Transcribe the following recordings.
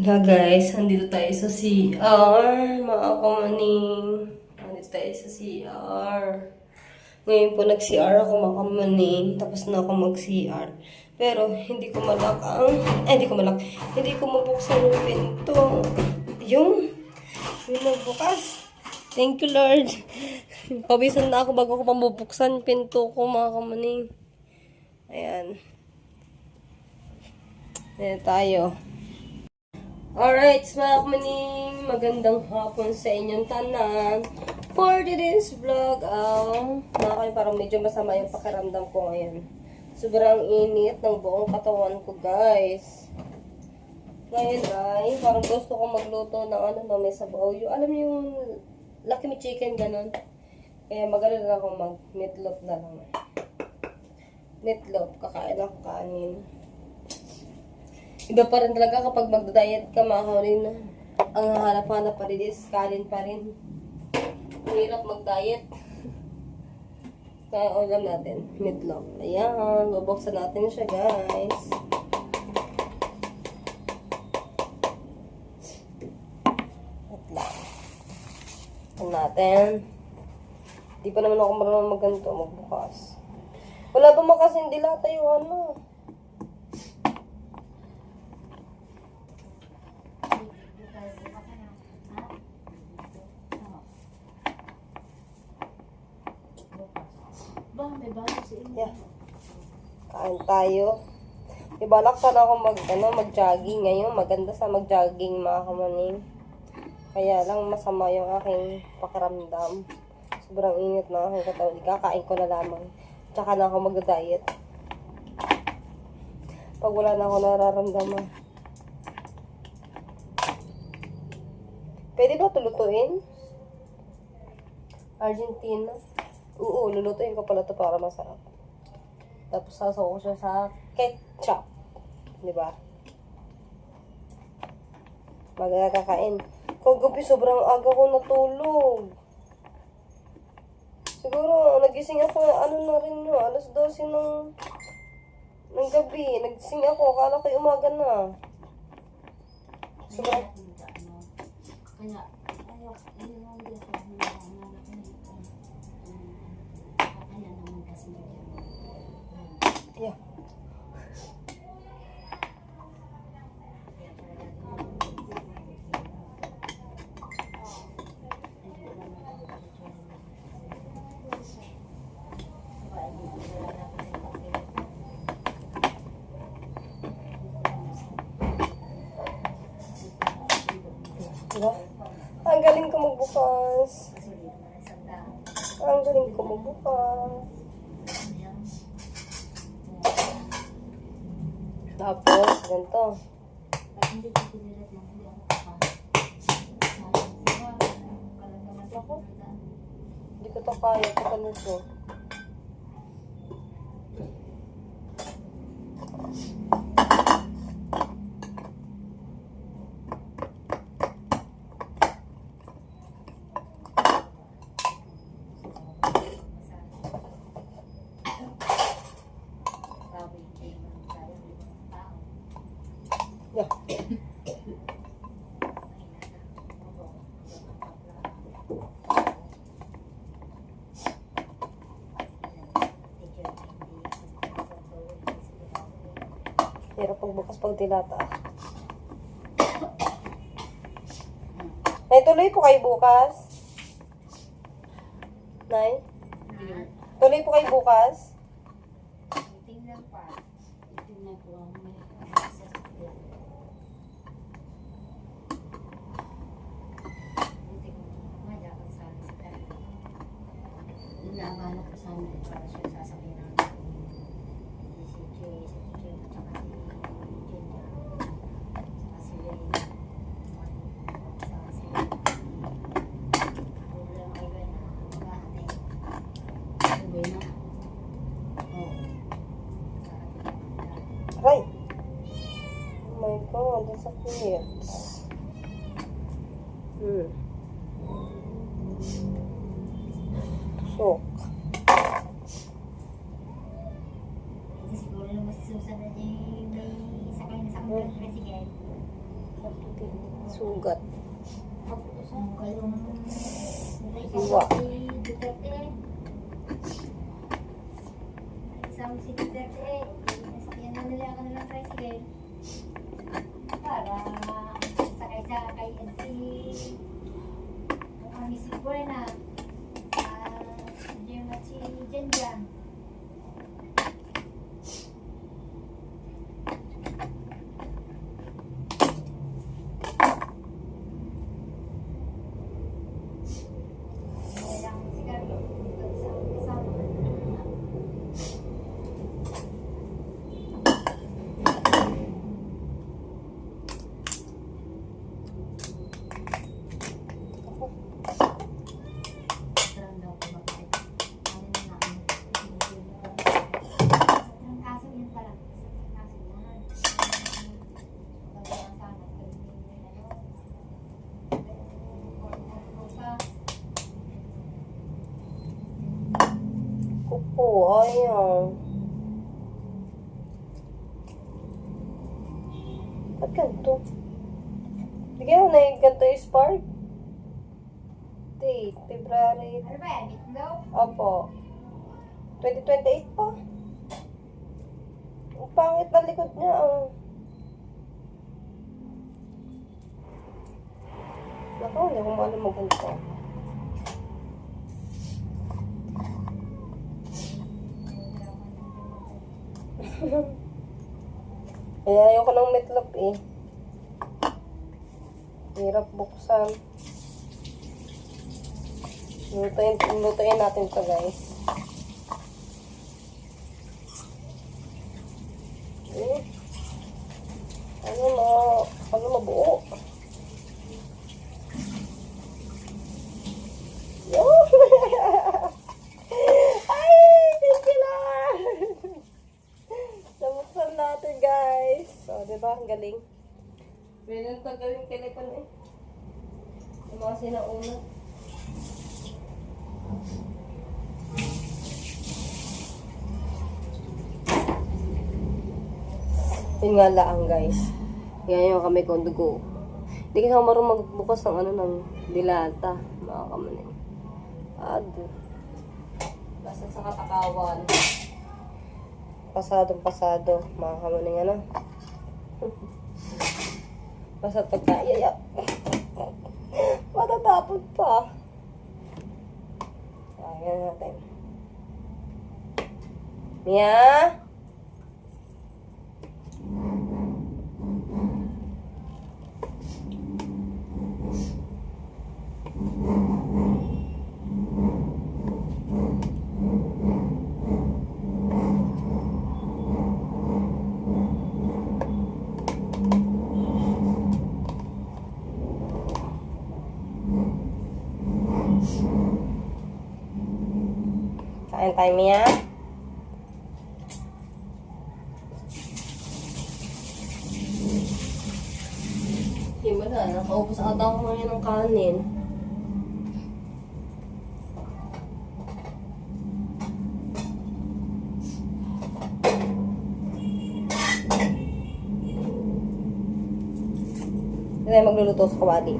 Na guys, andito tayo sa CR, mga kamaning. Andito tayo sa CR. Ngayon po nag-CR ako mga kamaning, tapos na ako mag-CR. Pero hindi ko malak ang, eh hindi ko malak, hindi ko mabuksan yung pinto. Yung, yung nagbukas. Thank you Lord. Pabisan na ako bago ko pambubuksan pinto ko mga kamaning. Ayan. Ayan tayo. Alright, mga kamaning, magandang hapon sa inyong tanan. For today's vlog, um, mga kamaning, parang medyo masama yung pakiramdam ko ngayon. Sobrang init ng buong katawan ko, guys. Ngayon ay, parang gusto ko magluto ng ano na may sabaw. Yung, alam niyo yung Lucky Me Chicken, ganun. Kaya magaling na ako mag-meatloaf na lang. Meatloaf, kakain ako kanin. Iba pa rin talaga kapag magda-diet ka, mga kaunin na. Ang hanap-hanap pa rin is kanin pa rin. Hirap mag-diet. Kaya ulam natin, meatloaf. Ayan, bubuksan natin siya, guys. Lang. Ito natin. Di pa naman ako marunong magganto, magbukas. Wala pa man kasi hindi lahat yung ano. Ba, may bago sa inyo. Yeah. Kain tayo. Ibalak sana ako mag, ano, mag-jogging ngayon. Maganda sa mag-jogging, mga kamaning. Kaya lang masama yung aking pakiramdam. Sobrang init na aking katawan. Kakain ko na lamang. Tsaka na ako mag-diet. Pag wala na ako nararamdaman. Pwede ba tulutuin? Argentina? Oo, lulutuin ko pala to para masarap. Tapos sasaw ko siya sa ketchup. Di ba? Magkakain. Kagabi, sobrang aga ko natulog. Siguro, nagising ako, ano na rin no, alas 12 ng, ng gabi. Nagising ako, akala ko umaga na. Sobrang, Kaya, Tapos, ganito. Hindi ko to kaya. Ito ka nito. Hirap pagbukas pag dilata. Nay, tuloy po kayo bukas. Nay, tuloy po kayo bukas. Tingnan pa. Tingnan ko ang may Inaabala ko sana eh, para siya sasakyan namin. Si Jay, si Jay, at saka si Ginger. Saka si Wayne. Saka si Problema kay Wayne na maghahati. Si Wayne na. Oo. Aray! Oh my God, ang sakit. Hmm. Tusok. Siguro Susan na yung may sakay na sa Hmm. president. sugat. Iwa. Isang si Duterte. Nasakyan na nila ako nilang tricycle. Para sakay sa kay NC. Ang kami si Buena. Ah, Diyan at si. Kailangan sigarilyo. Isang kasama. Parang daw po bakit. Ano na namin. Ang kaso yun pala. Ang kaso yun. Pagkakasama sana. Ano. Ano pa. Kupo, ayaw. Ba't ganito? Hindi kayo na yung ganito yung spark? Date, February. Ano ba yan? Meatloaf? Opo. 2028 pa. Ang pangit na likod niya. Ang... Naku, hindi ko maalam magunta. Kaya ayoko ng meatloaf eh. Hirap buksan. Lutuin, lutuin natin to guys. Eh, ano na, ano mabuo. Yun! Ay, thank you Lord! Nabuksan natin guys. O, di ba? Ang galing. To gawing telephone eh. Yung mga sinauna. Yun nga lang guys. Yan yung kami kong dugo. Hindi kasi ako marunong magbukas ng ano ng dilata. Mga kamanin. Ad. Basta sa katakawan. Pasadong pasado. Mga kamanin ano. Basta pagka, yaya. Matatapon pa. Ayan natin. Mia? Kain Mia. Hindi mo na, nakaupos ata ako ngayon ng kanin. Hindi magluluto sa kawali.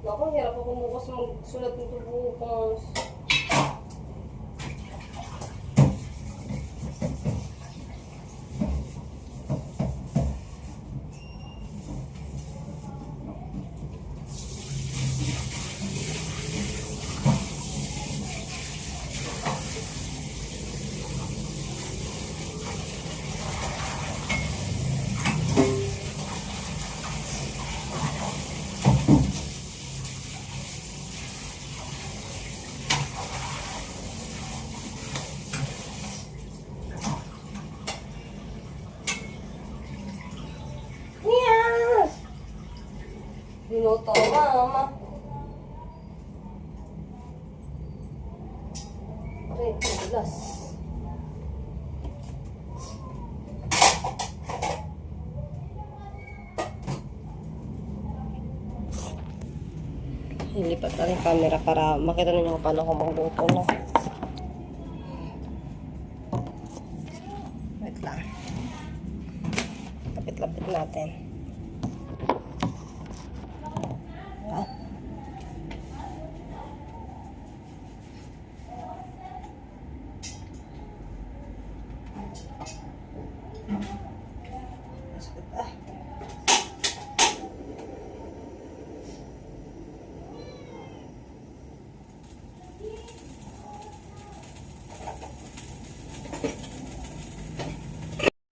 Naku, hirap ako bukas magsulat nito bukas. Yes! Minuto ko, mama. Okay, glass. Lilipat natin yung camera para makita ninyo kung paano ako magluto, no? Wait lang. Lapit-lapit natin.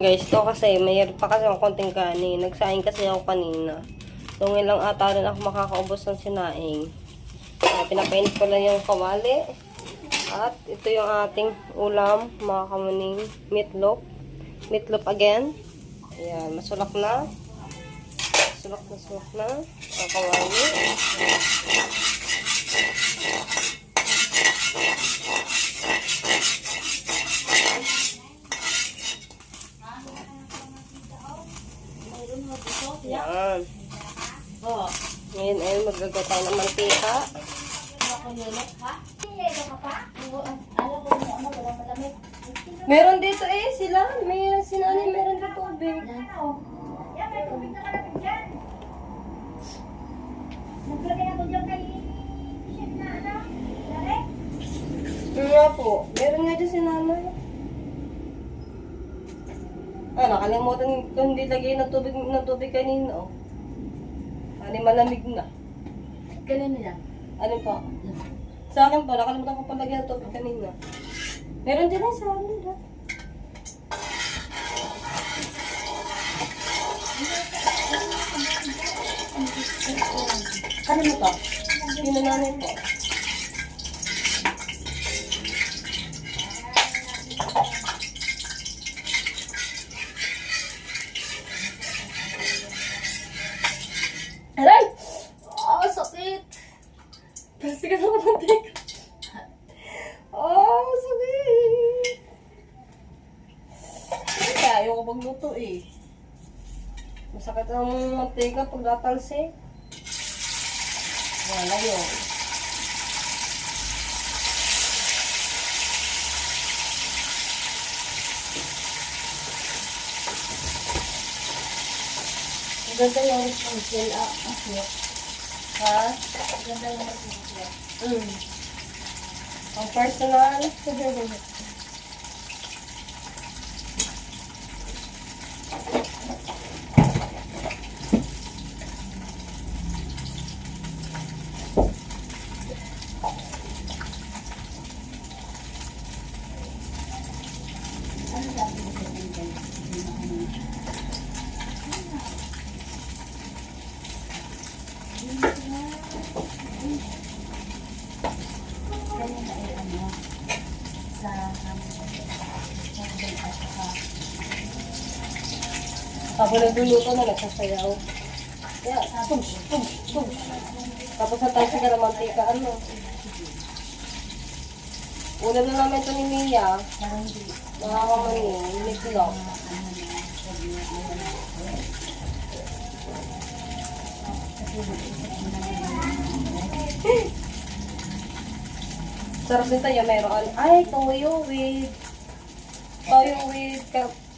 Guys, to kasi mayroon pa kasi ang konting kanin. Nagsaing kasi ako kanina. So, ngayon lang ata rin ako makakaubos ng sinaing. Kaya pinapainit ko lang yung kawali. At ito yung ating ulam, mga kamuning meatloaf. Meatloaf again. Ayan, masulak na. Sulak na sulak na. Ang kawali. Ayan. Oo. Ngayon ay maglagay tayo ng mantika. Ako nilot, ha? Nilot ka pa? Oo, ah, Alam ko mo ano, walang malamig. Meron dito eh, sila. May sinani, meron dito tubig. Yan, may tubig na malamig dyan. Naglagay ako dyan kay Chef na ano? Nga po. Meron nga dyan si nanay. Ah, nakalimutan ko hindi lagay ng tubig, ng tubig kanina. Oh. Ano malamig na. Ganun nila. Ano pa? Sa akin po, nakalimutan ko pa lagyan ng tubig kanina. Meron din eh sa amin. Ha? Ano mo to? Aray! Oh, sakit! Kasi ka naman ng teka. Oh, sakit! Kaya ayaw ko magluto eh. Masakit ang mantika pag natalsik. Wala yun. Ganda yung responsible. Ah, ang sweet. Ha? Ganda yung responsible. Mm. Ang personal. Ano sabi mo sa kanila? Ganyan na ay ano, sa amin, sa amin at saka Habang nagluluto na, nagsasayaw. Kaya, pum, pum, pum. Tapos natalsik ka ng mantika, ano. Ulam na namin ito ni Mia. Nakakamanin, naman. Sarap nito yung meron. Ay, toyo with... Toyo with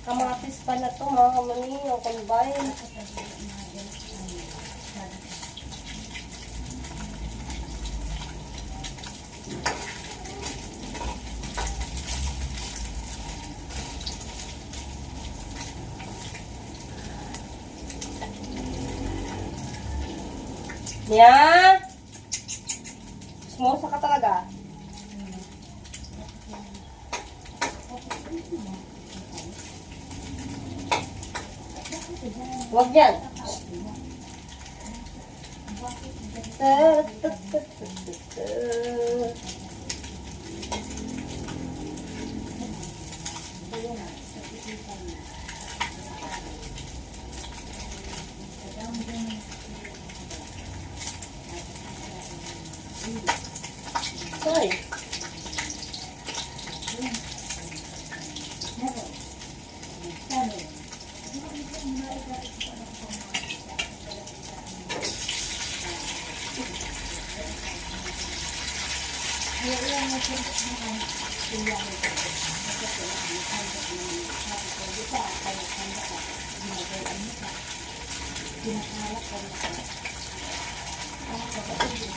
kamatis pa na to, mga kamanin. Yung combine. Nya! Smosa ka talaga. Huwag yan. Kaya yan na siya naman sila mo ito. Kasi sila ang handok na sabi ko, di ba, kaya handok ka, ginagawa mo ka. Ginakalap ka na ka. Kaya sa kapatid,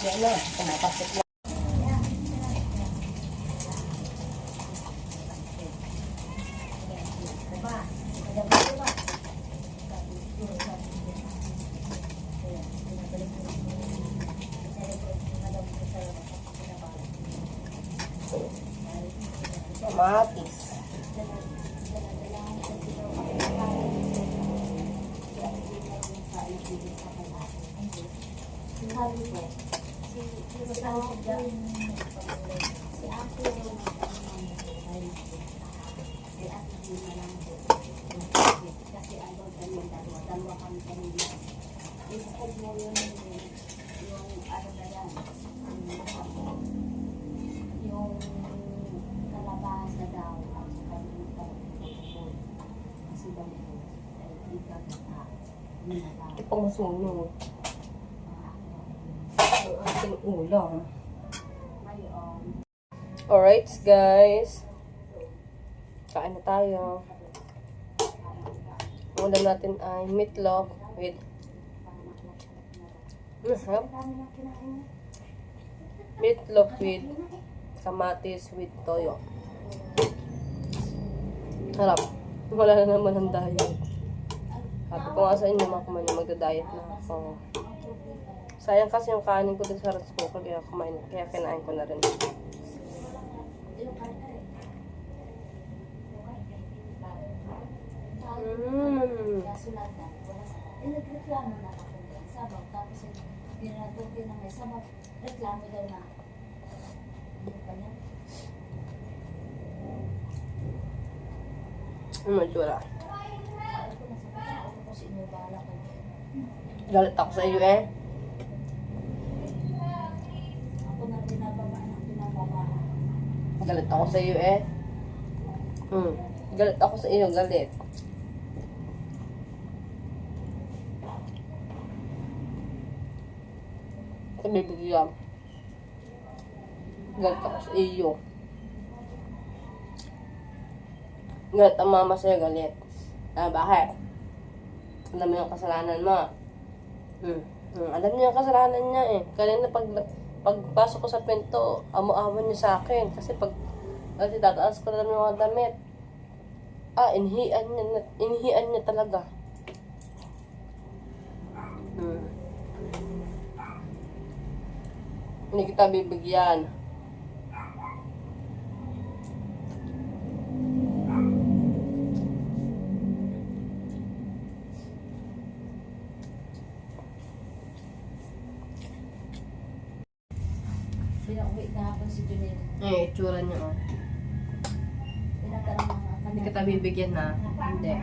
Yan na, pumapasok na. Diba? Ada ba diba? Sabi ko, sabi ko, kaya, pinabalik ko. Sabi ko, madam ko sa'yo, pinabalik. Kamatis. Sabi ko, si si sa akin si Ate si Ate di na lang po. Kasi ano kami dalawa, dalawa kami kanina. Isipag mo yun yung ano na yan, ang yung kalabasa daw at saka yung tawag kasi daw po ay ikagata pang sunog. Ang ating ulam. Alright, guys. Kain na tayo. Ang natin ay meatloaf with Masarap. kinain Meatloaf with kamatis with toyo. Harap. Wala na naman ang diet. Sabi ko nga sa inyo, mga kumain magda-diet na ako. Sayang kasi yung kanin ko dun sa rice cooker, kaya kumain, kaya kinain ko na rin. Mm. Eh, nagreklamo na ako ng sabaw. Tapos yung pinatutin na may sabaw, reklamo daw na. Ano niya? Ano yung tsura? Ako na sa kanya, ako ko sinubala ko. Galit ako sa iyo eh. Galit ako sa iyo eh. Hmm. Galit ako sa iyo, galit. Sabi bigyan. Galit ako sa iyo. Galit ang mama sa'yo, galit. Ah, bakit? Alam mo yung kasalanan mo. Hmm. hmm. Alam niya yung kasalanan niya eh. Kanina pag pagpasok ko sa pinto, amo-awan niya sa akin. Kasi pag kasi tataas ko na yung mga damit. Ah, inhian niya, inhian niya talaga. Hmm. Hindi kita bibigyan. Pinauwi kahapon si Junel. Eh, itsura niya oh. Pinatanong mga Hindi kanila. kita bibigyan na. Hindi. Pinauwi ni Hindi kita bibigyan. Tumawa na siya. Doon sa daw si Junel. Noong doon sa si Junel. Hindi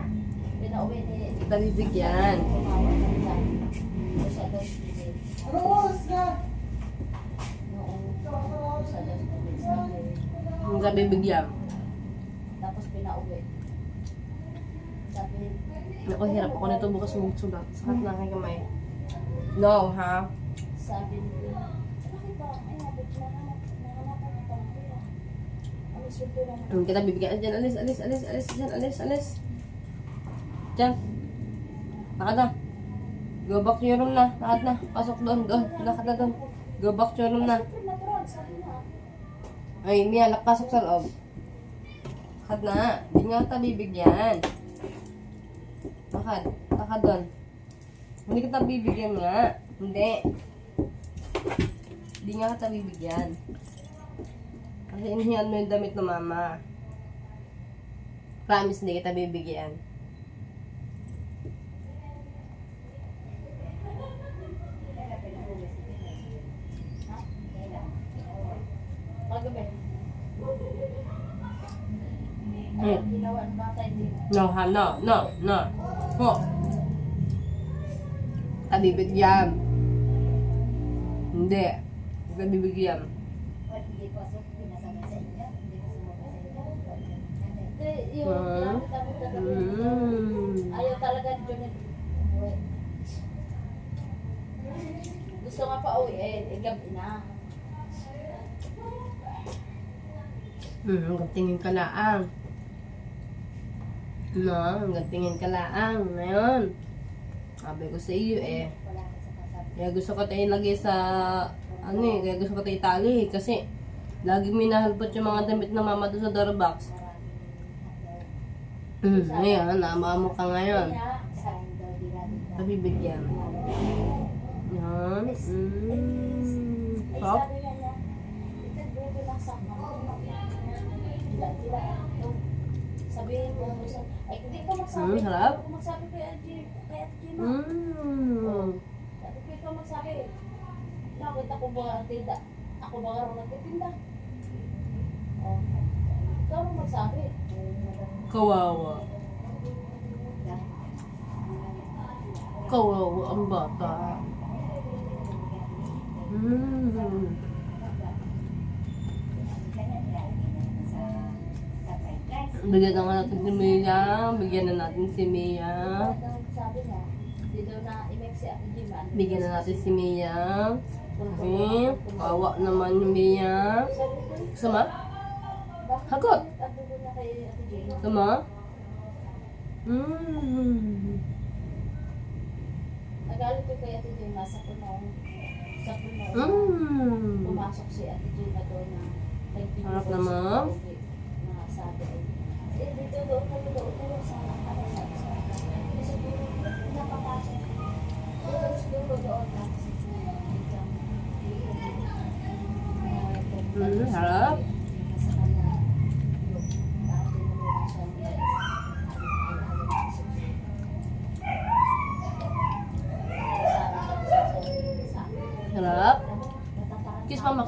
kita bibigyan. Tapos pinauwi. Sabi, Ako, hirap ako nito bukas magsugat. Sakit na aking kamay. No, ha? sabi ni bakit ba? Ay, nabit na Hindi kita bibigyan. Diyan, alis, alis, alis, alis. Diyan, alis, alis. Diyan. Lakad na. Go back to your room na. Lakad na. Pasok doon, doon. Lakad na doon. Go back to your room na. Ay, Mia, pasok sa loob. Lakad na. Hindi nga kita bibigyan. Lakad. Lakad doon. Hindi kita bibigyan nga. Hindi. Hindi nga kita bibigyan. Kasi inihiyan mo yung damit ng mama. Promise, hindi kita bibigyan. Hindi. No, ha, no, no, no. Ho. Kita bibigyan. Hindi. Hindi kita bibigyan. Ay, Hindi pa sa pinasabay sa inyo. Hindi pa sumabay sa inyo. Hindi, yung kami. Mm. Ayaw talaga umuwi. Gusto nga pa uwi eh, eh gabi na. Hmm, hanggang tingin ka laang. No, hanggang tingin ka laang. Ngayon, sabi ko sa iyo eh. Kaya gusto ko tayo ilagay sa, ano eh, kaya gusto ko tayo itali eh, kasi lagi minahalbot yung mga damit ng mama doon sa door box. Hmm, ngayon, naama mo ka ngayon. Pabibigyan. Yan. Mm. Dila-dila. Sabihin mo, ay hindi ka magsabi. Mm, harap. Ako magsabi kay Ate Gina. Mm. Sabi ko ikaw magsabi. Nakita ko ba tinda? Ako ba nga nagtitinda? Oh. Ikaw magsabi. Kawawa. Kawawa ang bata. Mm. Bigyan na natin si Mia. Bigyan na natin si Mia. Bigyan na natin si Mia. Okay. Kawawa naman yung Mia. Mo? Hagot. Sabi ko na kay Ate Gina. Gusto mo? Mm. Nagalit ko kay Ate Gina sa punong sa punong Mm. pumasok si Ate doon na nagpipigil Harap naman. na sabi eh dito doon kami doon tayo sa ano sa sa kasi doon napapasok tapos doon doon tapos Mm, harap.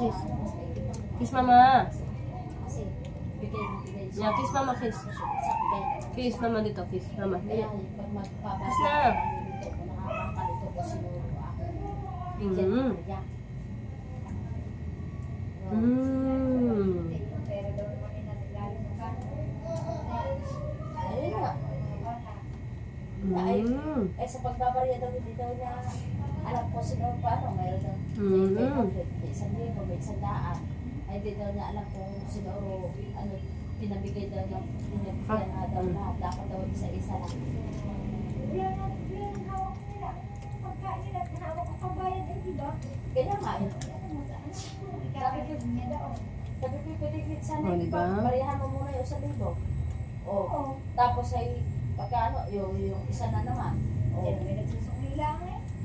Kiss mama, kiss. Mama. Yeah, kiss mama, kiss. Kiss mama dito, kiss mama. Magpapasok Kiss na. Mm. Mm. Mm. Eh sa pagbabarya daw hindi daw niya alam ko sino paano mayroon daw. Mm. May isang libo, may isang daan. Ay hindi daw niya alam kung sino ano pinabigay daw niya pinabigyan na daw lahat. Dapat daw isa-isa lang. Kaya nga eh. Sabi ko, sabi ko, pwede sana Oh, diba? mo muna yung sa libo. O, tapos ay, pagkano, yung, yung isa na naman. O,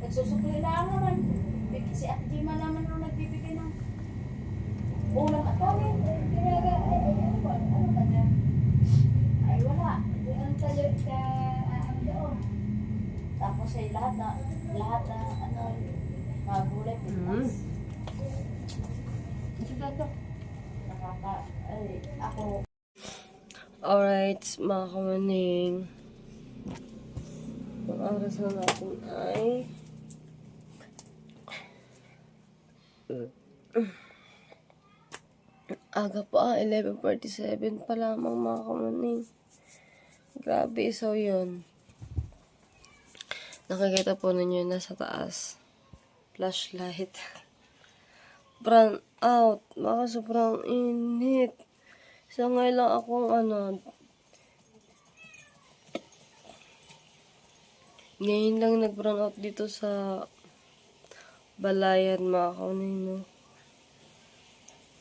nagsusukli lang naman. Big- Si Ate Jima naman nung nagbibigay ng ulam at kanin. Ay, wala. Tapos ay lahat na, lahat na, ano, mga gulay, pitas. Nakaka, ay, ako, Alright, mga kamaning. Ang oras na natin ay... Aga pa, 11.47 pa lamang mga kamaning. Grabe, so yun. Nakikita po ninyo yung nasa taas. Flashlight. Brown out. Baka sobrang init. So ngayon lang akong ano, ngayon lang nag-brown out dito sa balayan mga kaunin, no.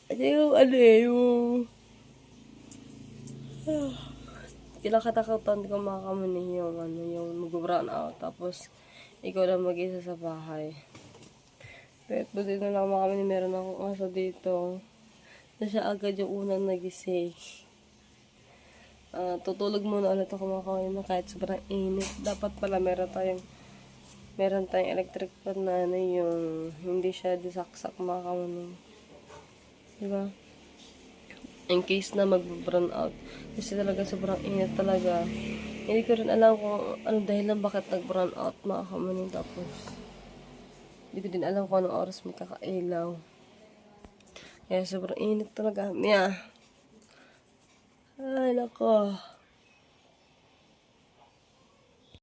Ano yung ano eh, yung... Kinakatakutan ko mga kamunin yung ano, yung mag-brown out. Tapos, ikaw lang mag-isa sa bahay. Pero buti na lang mga kamunin, meron akong aso dito na siya agad yung unang nagising. Ah, tutulog muna ulit ako mga na kahit sobrang init. Dapat pala meron tayong meron tayong electric fan na ano yung hindi siya disaksak mga kawain. Diba? In case na mag-brown out. Kasi talaga sobrang init talaga. Hindi ko rin alam kung ano dahilan bakit nag-brown out mga kawain. Tapos, hindi ko din alam kung anong oras may kakailaw. Kaya sobrang init talaga. Mia. Ay, anak ko.